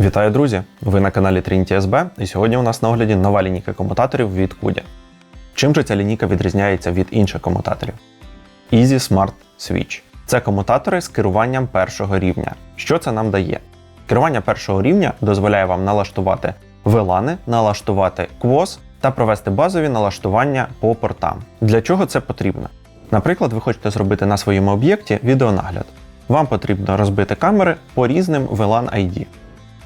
Вітаю, друзі! Ви на каналі Trinity SB, і сьогодні у нас на огляді нова лінійка комутаторів від Kudia. Чим же ця лінійка відрізняється від інших комутаторів? Easy Smart Switch. Це комутатори з керуванням першого рівня. Що це нам дає? Керування першого рівня дозволяє вам налаштувати VLAN, налаштувати QoS та провести базові налаштування по портам. Для чого це потрібно? Наприклад, ви хочете зробити на своєму об'єкті відеонагляд. Вам потрібно розбити камери по різним VLAN ID.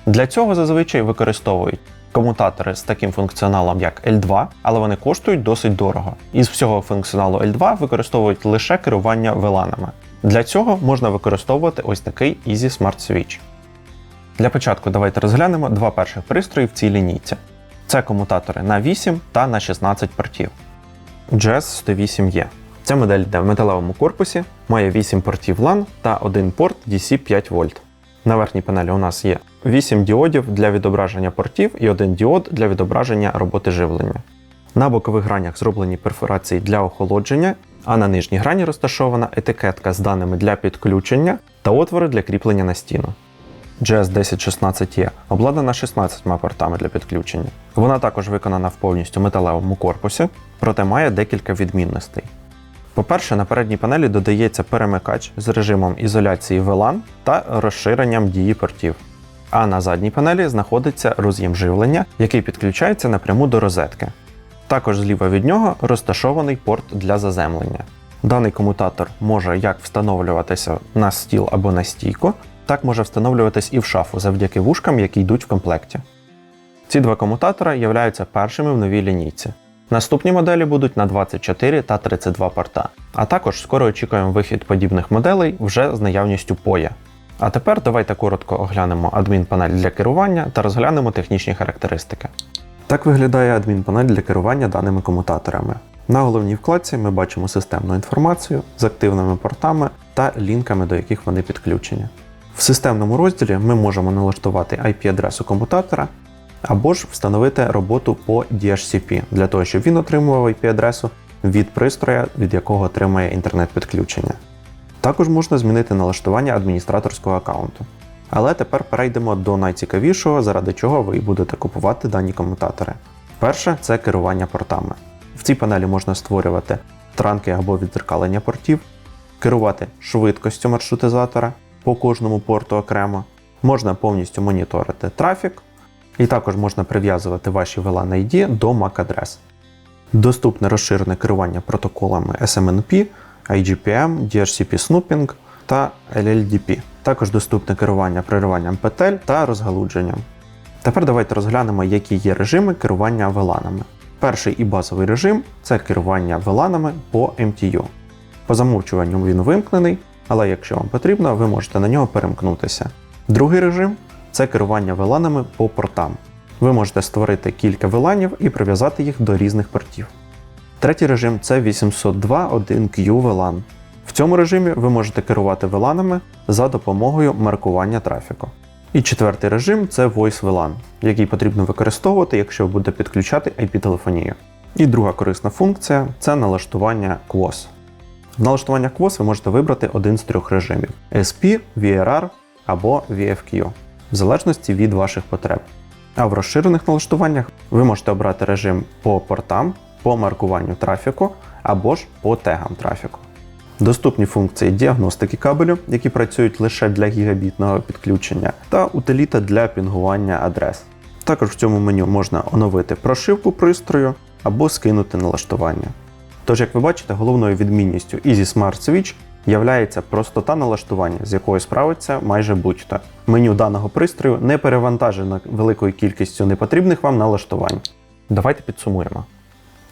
Для цього зазвичай використовують комутатори з таким функціоналом, як L2, але вони коштують досить дорого. Із всього функціоналу L2 використовують лише керування VLAN-ами. Для цього можна використовувати ось такий Easy Smart Switch. Для початку давайте розглянемо два перших пристрої в цій лінійці. Це комутатори на 8 та на 16 портів. GS 108E. Ця модель йде в металевому корпусі, має 8 портів LAN та один порт DC 5 В. На верхній панелі у нас є 8 діодів для відображення портів і один діод для відображення роботи живлення. На бокових гранях зроблені перфорації для охолодження, а на нижній грані розташована етикетка з даними для підключення та отвори для кріплення на стіну. GS1016E обладнана 16 портами для підключення. Вона також виконана в повністю металевому корпусі, проте має декілька відмінностей. По-перше, на передній панелі додається перемикач з режимом ізоляції VLAN та розширенням дії портів. А на задній панелі знаходиться роз'єм живлення, який підключається напряму до розетки. Також зліва від нього розташований порт для заземлення. Даний комутатор може як встановлюватися на стіл або на стійку, так може встановлюватись і в шафу завдяки вушкам, які йдуть в комплекті. Ці два комутатора являються першими в новій лінійці. Наступні моделі будуть на 24 та 32 порта. А також скоро очікуємо вихід подібних моделей вже з наявністю POE. А тепер давайте коротко оглянемо адмінпанель для керування та розглянемо технічні характеристики. Так виглядає адмінпанель для керування даними комутаторами. На головній вкладці ми бачимо системну інформацію з активними портами та лінками, до яких вони підключені. В системному розділі ми можемо налаштувати IP-адресу комутатора або ж встановити роботу по DHCP для того, щоб він отримував IP-адресу від пристроя, від якого отримає інтернет-підключення. Також можна змінити налаштування адміністраторського аккаунту. Але тепер перейдемо до найцікавішого, заради чого ви будете купувати дані комутатори. Перше це керування портами. В цій панелі можна створювати транки або відзеркалення портів, керувати швидкістю маршрутизатора по кожному порту окремо, можна повністю моніторити трафік, і також можна прив'язувати ваші VLAN ID до MAC-адрес. Доступне розширене керування протоколами SMNP, IGPM, DHCP Snooping та LLDP. Також доступне керування пририванням петель та розгалудженням. Тепер давайте розглянемо, які є режими керування VLAN-ами. Перший і базовий режим це керування VLAN-ами по MTU. По замовчуванню він вимкнений, але якщо вам потрібно, ви можете на нього перемкнутися. Другий режим це керування VLAN-ами по портам. Ви можете створити кілька VLAN і прив'язати їх до різних портів. Третій режим це 802.1Q VLAN. В цьому режимі ви можете керувати VLAN-ами за допомогою маркування трафіку. І четвертий режим це Voice VLAN, який потрібно використовувати, якщо ви будете підключати IP-телефонію. І друга корисна функція це налаштування QoS. В налаштування QoS ви можете вибрати один з трьох режимів: SP, VRR або VFQ в залежності від ваших потреб. А в розширених налаштуваннях ви можете обрати режим по портам, по маркуванню трафіку або ж по тегам трафіку. Доступні функції діагностики кабелю, які працюють лише для гігабітного підключення, та утиліта для пінгування адрес. Також в цьому меню можна оновити прошивку пристрою або скинути налаштування. Тож, як ви бачите, головною відмінністю Easy Smart Switch являється простота налаштування, з якою справиться майже будь-хто. Меню даного пристрою не перевантажено великою кількістю непотрібних вам налаштувань. Давайте підсумуємо.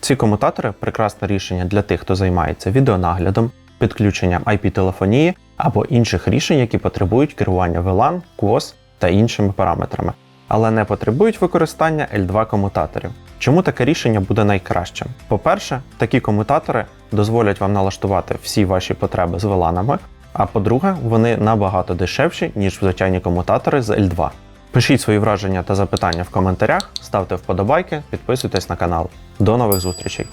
Ці комутатори прекрасне рішення для тих, хто займається відеонаглядом, підключенням IP-телефонії або інших рішень, які потребують керування VLAN, QoS та іншими параметрами, але не потребують використання L2 комутаторів. Чому таке рішення буде найкращим? По-перше, такі комутатори дозволять вам налаштувати всі ваші потреби з VLAN-ами, а по-друге, вони набагато дешевші, ніж звичайні комутатори з L2. Пишіть свої враження та запитання в коментарях, ставте вподобайки, підписуйтесь на канал. До нових зустрічей!